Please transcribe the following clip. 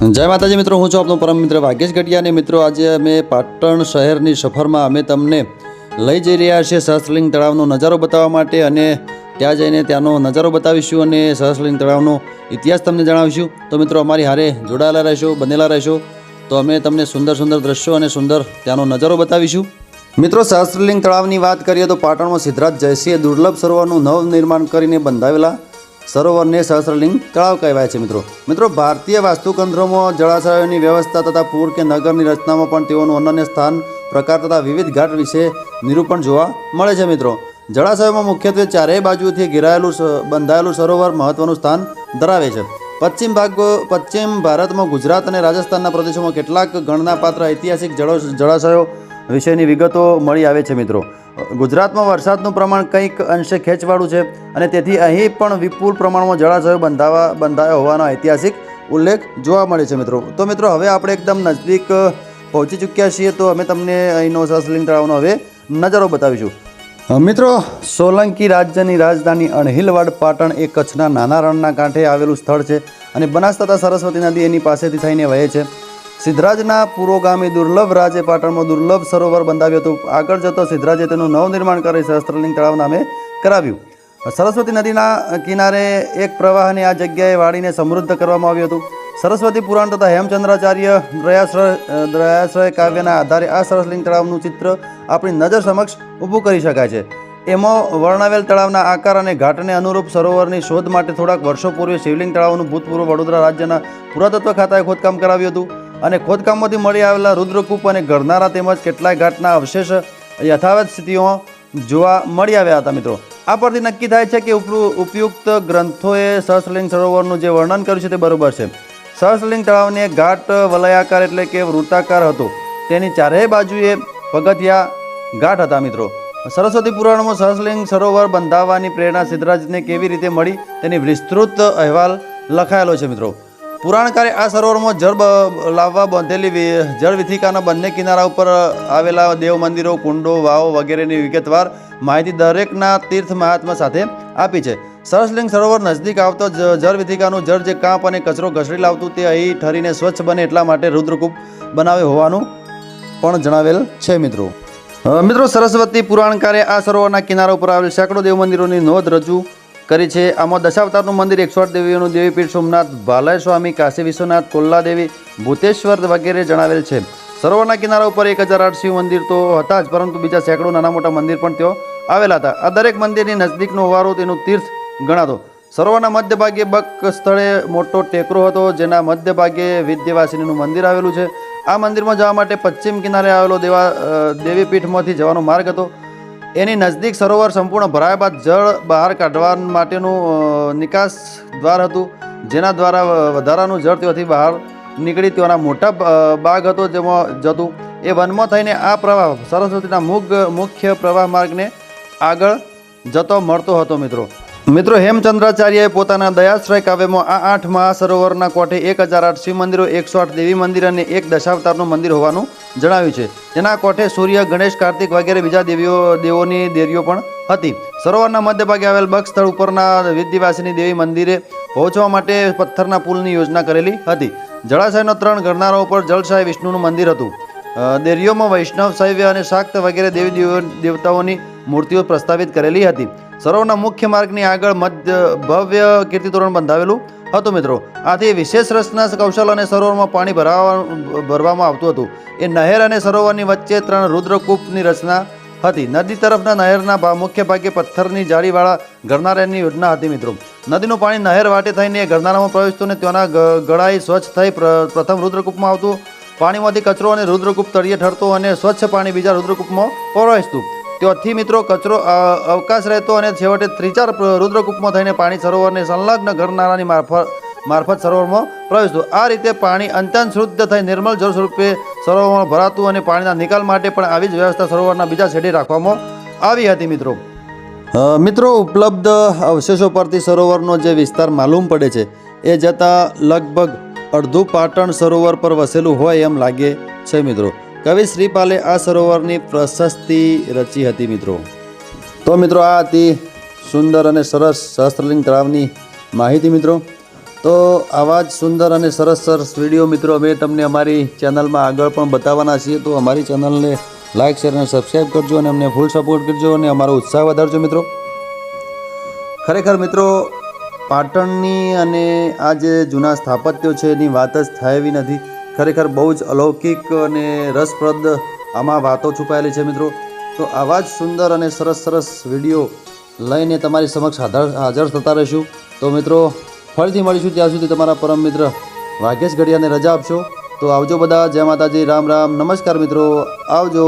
જય માતાજી મિત્રો, હું છું આપનો પરમ મિત્ર ભાગ્યેશ ગઢિયા અને મિત્રો, આજે અમે પાટણ શહેરની સફરમાં અમે તમને લઈ જઈ રહ્યા છીએ સહસ્ત્રલિંગ તળાવનો નજારો બતાવવા માટે અને ત્યાં જઈને ત્યાંનો નજારો બતાવીશું અને સહસ્ત્રલિંગ તળાવનો ઇતિહાસ તમને જણાવીશું. તો મિત્રો, અમારી હારે જોડાયેલા રહેશો, બનેલા રહેશો, તો અમે તમને સુંદર સુંદર દ્રશ્યો અને સુંદર ત્યાંનો નજારો બતાવીશું. મિત્રો, સહસ્ત્રલિંગ તળાવની વાત કરીએ તો પાટણમાં સિદ્ધરાજ જયસિંહે દુર્લભ સરોવરનું નવનિર્માણ કરીને બંધાવેલા સરોવરને સહસ્ત્રલિંગ તળાવ કહેવાય છે, મિત્રો. મિત્રો, ભારતીય વાસ્તુકંત્રોમાં જળાશયોની વ્યવસ્થા તથા પૂર કે નગરની રચનામાં પણ તેઓનું અનન્ય સ્થાન, પ્રકાર તથા વિવિધ ઘાટ વિશે નિરૂપણ જોવા મળે છે, મિત્રો. જળાશયોમાં મુખ્યત્વે ચારેય બાજુથી ઘેરાયેલું બંધાયેલું સરોવર મહત્વનું સ્થાન ધરાવે છે. પશ્ચિમ ભાગ, પશ્ચિમ ભારતમાં ગુજરાત અને રાજસ્થાનના પ્રદેશોમાં કેટલાક ગણનાપાત્ર ઐતિહાસિક જળો, જળાશયો વિશેની વિગતો મળી આવે છે મિત્રો. ગુજરાતમાં વરસાદનું પ્રમાણ કંઈક અંશે ખેંચવાળું છે અને તેથી અહીં પણ વિપુલ પ્રમાણમાં જળાશયો બંધાવા બંધાયા હોવાનો ઐતિહાસિક ઉલ્લેખ જોવા મળે છે મિત્રો. તો મિત્રો, હવે આપણે એકદમ નજદીક પહોંચી ચૂક્યા છીએ તો અમે તમને અહીંનો સસલિંગ તળાવનો હવે નજારો બતાવીશું. મિત્રો, સોલંકી રાજ્યની રાજધાની અણહિલવાડ, પાટણ એ કચ્છના નાના રણના કાંઠે આવેલું સ્થળ છે અને બનાસ તથા સરસ્વતી નદી એની પાસેથી થઈને વહે છે. સિદ્ધરાજના પુરોગામી દુર્લભ રાજે પાટણમાં દુર્લભ સરોવર બંધાવ્યું હતું. આગળ જતો સિદ્ધરાજે તેનું નવનિર્માણ કરી સહસ્ત્રલિંગ તળાવ નામે કરાવ્યું. સરસ્વતી નદીના કિનારે એક પ્રવાહની આ જગ્યાએ વાળીને સમૃદ્ધ કરવામાં આવ્યું હતું. સરસ્વતી પુરાણ તથા હેમચંદ્રાચાર્ય દ્રયાશ્રય દ્રયાશ્રય કાવ્યના આધારે આ સરસલિંગ તળાવનું ચિત્ર આપણી નજર સમક્ષ ઊભું કરી શકાય છે. એમાં વર્ણવેલ તળાવના આકાર અને ઘાટને અનુરૂપ સરોવરની શોધ માટે થોડાક વર્ષો પૂર્વે શિવલિંગ તળાવનું ભૂતપૂર્વ વડોદરા રાજ્યના પુરાતત્વ ખાતાએ ખોદકામ કરાવ્યું હતું. અને ખોદકામમાંથી મળી આવેલા રુદ્રકૂપ અને ગરનારા તેમજ કેટલાય ઘાટના અવશેષ યથાવત સ્થિતિઓ જોવા મળી આવ્યા હતા, મિત્રો. આ પરથી નક્કી થાય છે કે ઉપયુક્ત ગ્રંથોએ સહસ્રલિંગ સરોવરનું જે વર્ણન કર્યું છે તે બરોબર છે. સહસ્રલિંગ તળાવને ઘાટ વલયાકાર એટલે કે વૃત્તાકાર હતો. તેની ચારેય બાજુએ પગથિયા ઘાટ હતા, મિત્રો. સરસ્વતી પુરાણમાં સહસ્રલિંગ સરોવર બંધાવવાની પ્રેરણા સિદ્ધરાજને કેવી રીતે મળી તેની વિસ્તૃત અહેવાલ લખાયેલો છે, મિત્રો. પુરાણકારે આ સરોવરમાં જળ લાવવા બાંધેલી જળ વિથિકાના બંને કિનારા ઉપર આવેલા દેવ મંદિરો, કુંડો, વાવો વગેરેની વિગતવાર માહિતી દરેકના તીર્થ મહાત્મા સાથે આપી છે. સરસલિંગ સરોવર નજદીક આવતો જ- જળ વિથિકાનું જળ જે કાંપ અને કચરો ઘસડી લાવતું તે અહીં ઠરીને સ્વચ્છ બને એટલા માટે રુદ્રકૂપ બનાવે હોવાનું પણ જણાવેલ છે મિત્રો. મિત્રો સરસ્વતી પુરાણકારે આ સરોવરના કિનારા ઉપર આવેલ સેંકડો દેવ મંદિરોની નોંધ રજૂ કરી છે. આમાં દશાવતારનું મંદિર એકસો આઠ દેવીઓનું દેવીપીઠ સોમનાથ, ભાલય સ્વામી, કાશી વિશ્વનાથ કોલ્લા દેવી ભૂતેશ્વર વગેરે જણાવેલ છે. સરોવરના કિનારા ઉપર એક હજાર આઠ શિવ મંદિર તો હતા જ, પરંતુ બીજા સેંકડો નાના મોટા મંદિર પણ તેઓ આવેલા હતા. આ દરેક મંદિરની નજદીકનો હોવારો તેનું તીર્થ ગણાતો. સરોવરના મધ્ય ભાગે બક સ્થળે મોટો ટેકરો હતો, જેના મધ્ય ભાગે વિદ્યવાસિનીનું મંદિર આવેલું છે. આ મંદિરમાં જવા માટે પશ્ચિમ કિનારે આવેલો દેવા દેવીપીઠમાંથી જવાનો માર્ગ હતો. એની નજદીક સરોવર સંપૂર્ણ ભરાયા બાદ જળ બહાર કાઢવા માટેનું નિકાસ દ્વાર હતું, જેના દ્વારા વધારાનું જળ ત્યાંથી બહાર નીકળી તેઓના મોટા બાગ હતો જેમાં જતું. એ વનમાં થઈને આ પ્રવાહ સરસ્વતીના મુગ, મુખ્ય પ્રવાહ માર્ગને આગળ જતો મળતો હતો, મિત્રો. મિત્રો, હેમચંદ્રાચાર્યએ પોતાના દયાશ્રય કાવ્યમાં આ આઠ મહાસરોવરના કોઠે એક હજાર આઠ શિવ મંદિરો, એકસો આઠ દેવી મંદિર અને એક દશાવતારનું મંદિર હોવાનું જણાવ્યું છે. તેના કોઠે સૂર્ય, ગણેશ, કાર્તિક વગેરે બીજા દેવીઓ, દેવોની દેરીઓ પણ હતી. સરોવરના મધ્ય ભાગે આવેલ બક્ષ સ્થળ ઉપરના વિદ્યવાસીની દેવી મંદિરે પહોંચવા માટે પથ્થરના પુલની યોજના કરેલી હતી. જળાશયનો ત્રણ ગરનારો ઉપર જળશાય વિષ્ણુનું મંદિર હતું. દેરીઓમાં વૈષ્ણવ શૈવ્ય અને શાક્ત વગેરે દેવો, દેવતાઓની મૂર્તિઓ પ્રસ્તાવિત કરેલી હતી. સરોવરના મુખ્ય માર્ગની આગળ મધ્ય ભવ્ય કીર્તિતોરણ બંધાવેલું હતું મિત્રો. આથી વિશેષ રચના કૌશલ અને સરોવરમાં પાણી ભરાવા, ભરવામાં આવતું હતું. એ નહેર અને સરોવરની વચ્ચે ત્રણ રુદ્રકૂપની રચના હતી. નદી તરફના નહેરના મુખ્ય ભાગે પથ્થરની જાળીવાળા ગરનારાની યોજના હતી મિત્રો. નદીનું પાણી નહેર વાટે થઈને ગરનારામાં પ્રવેશતું અને ત્યાંના ગળાઈ સ્વચ્છ થઈ પ્રથમ રુદ્રકૂપમાં આવતું. પાણીમાંથી કચરો અને રુદ્રકૂપ તળિયે ઠરતો અને સ્વચ્છ પાણી બીજા રુદ્રકૂપમાં પ્રવેશતું. ત્યાંથી મિત્રો કચરો અવકાશ રહેતો અને છેવટે ત્રીજા રુદ્રકૂપમાં થઈને પાણી સરોવરને સંલગ્ન ઘરનારાની મારફત મારફત સરોવરમાં પ્રવેશતું. આ રીતે પાણી અત્યંત શુદ્ધ થઈ નિર્મળ જળ સ્વરૂપે સરોવરમાં ભરાતું અને પાણીના નિકાલ માટે પણ આવી જ વ્યવસ્થા સરોવરના બીજા છેડે રાખવામાં આવી હતી, મિત્રો. મિત્રો, ઉપલબ્ધ અવશેષો પરથી સરોવરનો જે વિસ્તાર માલુમ પડે છે, એ જતાં લગભગ અડધું પાટણ સરોવર પર વસેલું હોય એમ લાગે છે, મિત્રો. કવિ શ્રીપાલે આ સરોવરની પ્રશસ્તિ રચી હતી મિત્રો. તો મિત્રો આ હતી સુંદર અને સરસ સહસ્ત્રલિંગ તળાવની માહિતી મિત્રો. તો આવા જ સુંદર અને સરસ સરસ વીડિયો મિત્રો અમે તમને અમારી ચેનલમાં આગળ પણ બતાવવાના છીએ. તો અમારી ચેનલને લાઇક શેર અને સબસ્ક્રાઈબ કરજો અને અમને ફૂલ સપોર્ટ કરજો અને અમારો ઉત્સાહ વધારજો મિત્રો. ખરેખર મિત્રો, પાટણની અને આ જે જૂના સ્થાપત્યો છે એની વાત જ થાય એવી નથી. ખરેખર બહુ જ અલૌકિક અને રસપ્રદ આમાં વાતો છુપાયેલી છે મિત્રો. તો આવા જ સુંદર અને સરસ સરસ વીડિયો લઈને તમારી સમક્ષ હાજર થતા રહીશું. તો મિત્રો, ફરીથી મળીશું ત્યાં સુધી તમારા પરમ મિત્ર વાઘેશ ઘડિયાને રજા આપશો. તો આવજો બધા. જય માતાજી. રામ રામ. નમસ્કાર મિત્રો. આવજો.